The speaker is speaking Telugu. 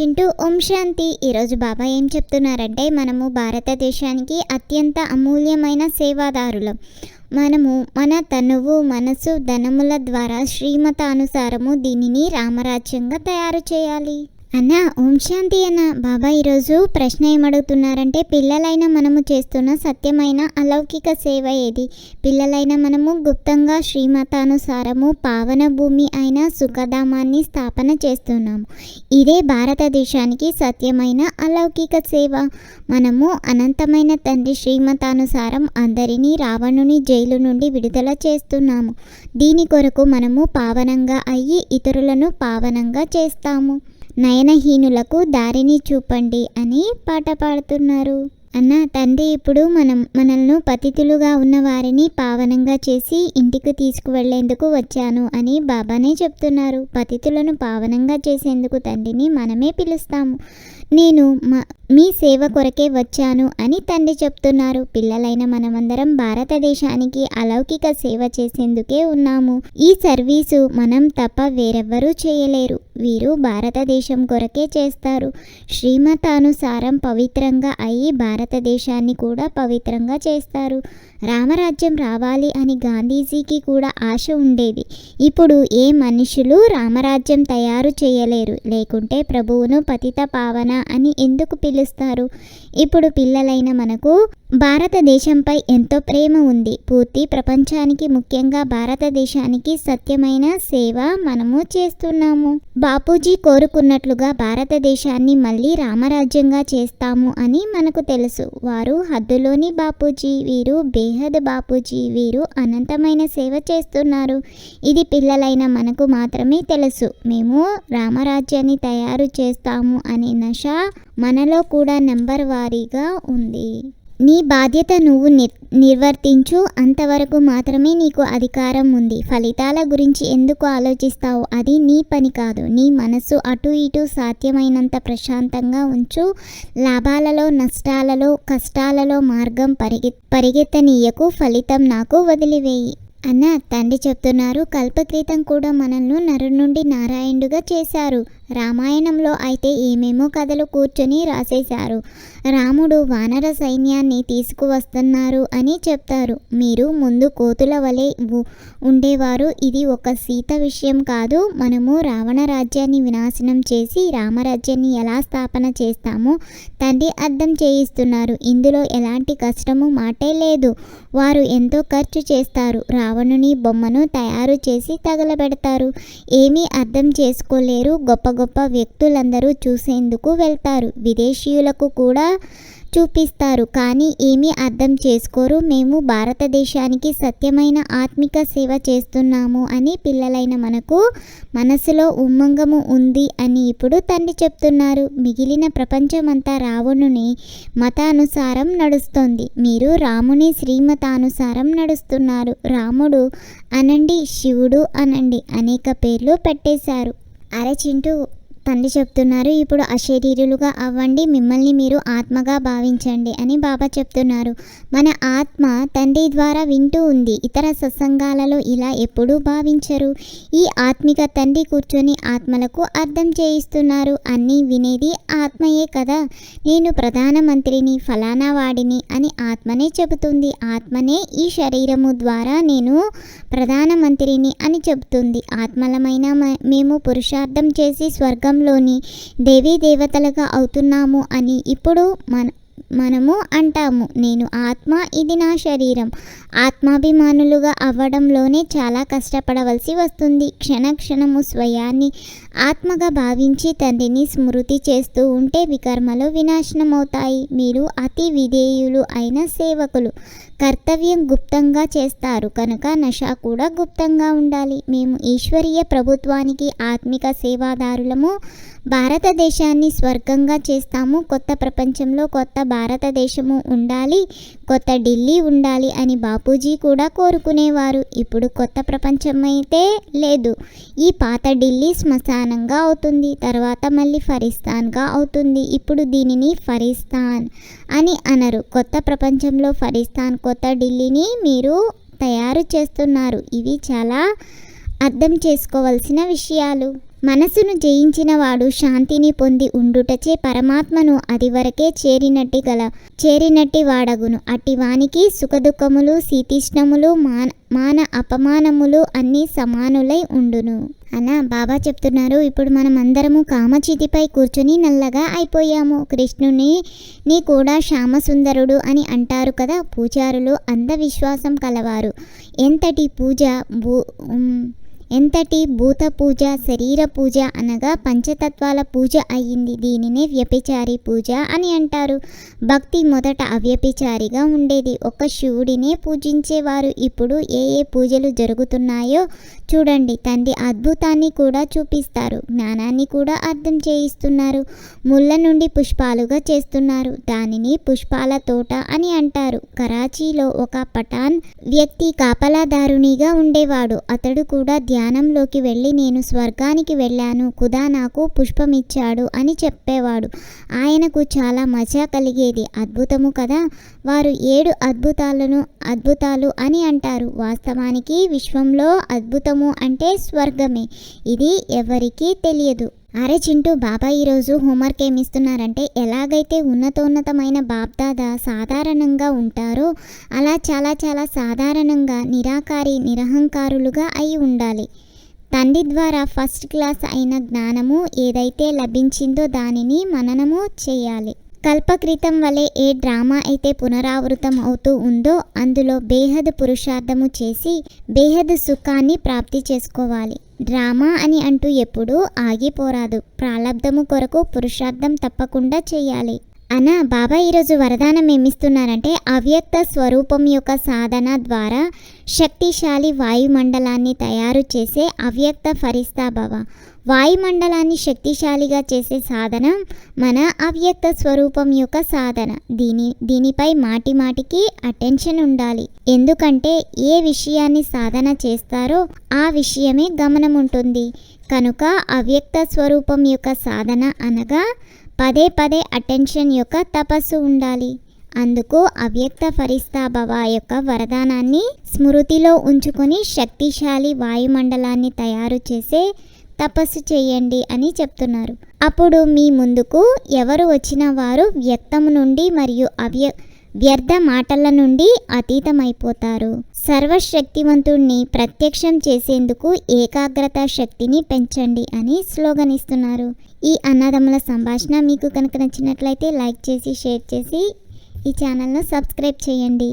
చింటూ ఓం శాంతి. ఈరోజు బాబా ఏం చెప్తున్నారంటే మనము భారతదేశానికి అత్యంత అమూల్యమైన సేవాదారులం. మనము మన తనువు మనసు ధనముల ద్వారా శ్రీమతానుసారము దీనిని రామరాజ్యంగా తయారు చేయాలి. అన్న ఓం శాంతి అన్న. బాబా ఈరోజు ప్రశ్న ఏమడుగుతున్నారంటే పిల్లలైన మనము చేస్తున్న సత్యమైన అలౌకిక సేవ ఏది? పిల్లలైన మనము గుప్తంగా శ్రీమతానుసారము పావన భూమి అయిన సుఖధామాన్ని స్థాపన చేస్తున్నాము. ఇదే భారతదేశానికి సత్యమైన అలౌకిక సేవ. మనము అనంతమైన తండ్రి శ్రీమతానుసారం అందరినీ రావణుని జైలు నుండి విడుదల చేస్తున్నాము. దీని కొరకు మనము పావనంగా అయ్యి ఇతరులను పావనంగా చేస్తాము. నయనహీనులకు దారిని చూపండి అని పాట పాడుతున్నారు. అన్న తండ్రి ఇప్పుడు మనం మనల్ని పతితులుగా ఉన్న వారిని పావనంగా చేసి ఇంటికి తీసుకువెళ్ళేందుకు వచ్చాను అని బాబానే చెప్తున్నారు. పతితులను పావనంగా చేసేందుకు తండ్రిని మనమే పిలుస్తాము. నేను మా మీ సేవ కొరకే వచ్చాను అని తండ్రి చెప్తున్నారు. పిల్లలైన మనమందరం భారతదేశానికి అలౌకిక సేవ చేసేందుకే ఉన్నాము. ఈ సర్వీసు మనం తప్ప వేరెవ్వరూ చేయలేరు. వీరు భారతదేశం కొరకే చేస్తారు. శ్రీమతానుసారం పవిత్రంగా అయి భారతదేశాన్ని కూడా పవిత్రంగా చేస్తారు. రామరాజ్యం రావాలి అని గాంధీజీకి కూడా ఆశ ఉండేది. ఇప్పుడు ఏ మనుషులు రామరాజ్యం తయారు చేయలేరు. లేకుంటే ప్రభువును పతిత పావన అని ఎందుకు పిలుస్తారు? ఇప్పుడు పిల్లలైన మనకు భారతదేశంపై ఎంతో ప్రేమ ఉంది. పూర్తి ప్రపంచానికి ముఖ్యంగా భారతదేశానికి సత్యమైన సేవ మనము చేస్తున్నాము. బాపూజీ కోరుకున్నట్లుగా భారతదేశాన్ని మళ్ళీ రామరాజ్యంగా చేస్తాము అని మనకు తెలుసు. వారు హద్దులోని బాపూజీ వీరు బేహద్ బాపూజీ వీరు అనంతమైన సేవ చేస్తున్నారు. ఇది పిల్లలైన మనకు మాత్రమే తెలుసు. మేము రామరాజ్యాన్ని తయారు చేస్తాము అనే నష మనలో కూడా నెంబర్ వారీగా ఉంది. నీ బాధ్యత నువ్వు ని నిర్వర్తించు. అంతవరకు మాత్రమే నీకు అధికారం ఉంది. ఫలితాల గురించి ఎందుకు ఆలోచిస్తావు? అది నీ పని కాదు. నీ మనస్సు అటు ఇటు సాధ్యమైనంత ప్రశాంతంగా ఉంచు. లాభాలలో నష్టాలలో కష్టాలలో మార్గం పరిగె పరిగెత్తనీయకు ఫలితం నాకు వదిలివేయి. అన్న తండ్రి చెప్తున్నారు. కల్పక్రితం కూడా మనల్ని నరు నుండి నారాయణుడుగా చేశారు. రామాయణంలో అయితే ఏమేమో కథలు కూర్చొని రాసేశారు. రాముడు వానర సైన్యాన్ని తీసుకువస్తున్నారు అని చెప్తారు. మీరు ముందు కోతుల వలె ఉండేవారు. ఇది ఒక సీత విషయం కాదు. మనము రావణ రాజ్యాన్ని వినాశనం చేసి రామరాజ్యాన్ని ఎలా స్థాపన చేస్తామో తండ్రి అర్థం చేయిస్తున్నారు. ఇందులో ఎలాంటి కష్టము మాటే లేదు. వారు ఎంతో ఖర్చు చేస్తారు. రావణుని బొమ్మను తయారు చేసి తగలబెడతారు. ఏమీ అర్థం చేసుకోలేరు. గొప్ప గొప్ప వ్యక్తులందరూ చూసేందుకు వెళ్తారు. విదేశీయులకు కూడా చూపిస్తారు. కానీ ఏమీ అర్థం చేసుకోరు. మేము భారతదేశానికి సత్యమైన ఆత్మిక సేవ చేస్తున్నాము అని పిల్లలైన మనకు మనసులో ఉమ్మంగము ఉంది అని ఇప్పుడు తండ్రి చెప్తున్నారు. మిగిలిన ప్రపంచమంతా రావణుని మతానుసారం నడుస్తోంది. మీరు రాముని శ్రీమతానుసారం నడుస్తున్నారు. రాముడు అనండి శివుడు అనండి అనేక పేర్లు పెట్టేశారు. అరే చింటూ తండ్రి చెప్తున్నారు ఇప్పుడు అశరీరులుగా అవ్వండి మిమ్మల్ని మీరు ఆత్మగా భావించండి అని బాబా చెప్తున్నారు. మన ఆత్మ తండ్రి ద్వారా వింటూ ఉంది. ఇతర సత్సంగాలలో ఇలా ఎప్పుడూ భావించరు. ఈ ఆత్మిక తండ్రి కూర్చొని ఆత్మలకు అర్థం చేయిస్తున్నారు. అన్నీ వినేది ఆత్మయే కదా. నేను ప్రధానమంత్రిని ఫలానా వాడిని అని ఆత్మనే చెబుతుంది. ఆత్మనే ఈ శరీరము ద్వారా నేను ప్రధానమంత్రిని అని చెబుతుంది. ఆత్మలమైన మ- మేము పురుషార్థం చేసి స్వర్గం స్వర్గంలోని దేవీ దేవతలుగా అవుతున్నాము అని ఇప్పుడు మన మనము అంటాము. నేను ఆత్మ ఇది నా శరీరం. ఆత్మాభిమానులుగా అవ్వడంలోనే చాలా కష్టపడవలసి వస్తుంది. క్షణ క్షణము స్వయాన్ని ఆత్మగా భావించి తండ్రిని స్మృతి చేస్తూ ఉంటే వికర్మలు వినాశనమవుతాయి. మీరు అతి విధేయులు అయిన సేవకులు. కర్తవ్యం గుప్తంగా చేస్తారు. కనుక నష కూడా గుప్తంగా ఉండాలి. మేము ఈశ్వరీయ ప్రభుత్వానికి ఆత్మిక సేవాదారులము. భారతదేశాన్ని స్వర్గంగా చేస్తాము. కొత్త ప్రపంచంలో కొత్త భారతదేశము ఉండాలి. కొత్త ఢిల్లీ ఉండాలి అని బాపూజీ కూడా కోరుకునేవారు. ఇప్పుడు కొత్త ప్రపంచం అయితే లేదు. ఈ పాత ఢిల్లీ శ్మశానంగా అవుతుంది. తర్వాత మళ్ళీ ఫరిస్తాన్గా అవుతుంది. ఇప్పుడు దీనిని ఫరిస్తాన్ అని అనరు. కొత్త ప్రపంచంలో ఫరిస్తాన్ కొత్త ఢిల్లీని మీరు తయారు చేస్తున్నారు. ఇవి చాలా అర్థం చేసుకోవాల్సిన విషయాలు. మనసును జయించినవాడు శాంతిని పొంది ఉండుటచే పరమాత్మను అది వరకే చేరినట్టి గల చేరినట్టి వాడగును. అట్టి వానికి సుఖదుఖములు శీతీష్ణములు మాన మాన అపమానములు అన్నీ సమానులై ఉండును. అనా బాబా చెప్తున్నారు ఇప్పుడు మనం అందరము కామచితిపై కూర్చొని నల్లగా అయిపోయాము. కృష్ణుని నీ కూడా శ్యామసుందరుడు అని అంటారు కదా పూజారులు అంధవిశ్వాసం కలవారు. ఎంతటి పూజ భూ ఎంతటి భూత పూజ శరీర పూజ అనగా పంచతత్వాల పూజ అయ్యింది. దీనినే వ్యభిచారి పూజ అని అంటారు. భక్తి మొదట అవ్యభిచారిగా ఉండేది. ఒక శివుడినే పూజించేవారు. ఇప్పుడు ఏ ఏ పూజలు జరుగుతున్నాయో చూడండి. తండ్రి అద్భుతాన్ని కూడా చూపిస్తారు. జ్ఞానాన్ని కూడా అర్థం చేయిస్తున్నారు. ముళ్ళ నుండి పుష్పాలుగా చేస్తున్నారు. దానిని పుష్పాల తోట అని అంటారు. కరాచీలో ఒక పఠాన్ వ్యక్తి కాపలాదారునిగా ఉండేవాడు. అతడు కూడా ధ్యానంలోకి వెళ్ళి నేను స్వర్గానికి వెళ్ళాను కుదా నాకు పుష్పం ఇచ్చాడు అని చెప్పేవాడు. ఆయనకు చాలా మజా కలిగేది. అద్భుతము కదా? వారు ఏడు అద్భుతాలను అద్భుతాలు అని అంటారు. వాస్తవానికి విశ్వంలో అద్భుతము అంటే స్వర్గమే. ఇది ఎవరికీ తెలియదు. అరే చింటూ బాబా ఈరోజు హోంవర్క్ ఏమిస్తున్నారంటే ఎలాగైతే ఉన్నతోన్నతమైన బాప్దాద సాధారణంగా ఉంటారో అలా చాలా చాలా సాధారణంగా నిరాకారి నిరహంకారులుగా అయి ఉండాలి. తండ్రి ద్వారా ఫస్ట్ క్లాస్ అయిన జ్ఞానము ఏదైతే లభించిందో దానిని మననము చేయాలి. కల్పకృతం వలె ఏ డ్రామా అయితే పునరావృతం అవుతూ ఉందో అందులో బేహద్ పురుషార్థము చేసి బేహద్ సుఖాన్ని ప్రాప్తి చేసుకోవాలి. డ్రామా అని అంటూ ఎప్పుడూ ఆగిపోరాదు. ప్రాలబ్ధము కొరకు పురుషార్థం తప్పకుండా చేయాలి. అనా బాబా ఈరోజు వరదానం ఏమిస్తున్నారంటే అవ్యక్త స్వరూపం యొక్క సాధన ద్వారా శక్తిశాలి వాయుమండలాన్ని తయారు చేసే అవ్యక్త ఫరిస్తా భవ వాయుమండలాన్ని శక్తిశాలిగా చేసే సాధన మన అవ్యక్త స్వరూపం యొక్క సాధన. దీని దీనిపై మాటి మాటికి అటెన్షన్ ఉండాలి. ఎందుకంటే ఏ విషయాన్ని సాధన చేస్తారో ఆ విషయమే గమనం ఉంటుంది కనుక అవ్యక్త స్వరూపం యొక్క సాధన అనగా పదే పదే అటెన్షన్ యొక్క తపస్సు ఉండాలి. అందుకు అవ్యక్త ఫరిస్తాభవ యొక్క వరదానాన్ని స్మృతిలో ఉంచుకొని శక్తిశాలి వాయుమండలాన్ని తయారు చేసే తపస్సు చేయండి అని చెప్తున్నారు. అప్పుడు మీ ముందుకు ఎవరు వచ్చిన వారు వ్యక్తము నుండి మరియు అవ్య వ్యర్థ మాటల నుండి అతీతమైపోతారు. సర్వశక్తివంతుణ్ణి ప్రత్యక్షం చేసేందుకు ఏకాగ్రత శక్తిని పెంచండి అని స్లోగన్ ఇస్తున్నారు ఈ అన్నదమ్ముల సంభాషణ మీకు కనుక నచ్చినట్లయితే లైక్ చేసి షేర్ చేసి ఈ ఛానల్ను సబ్స్క్రైబ్ చేయండి.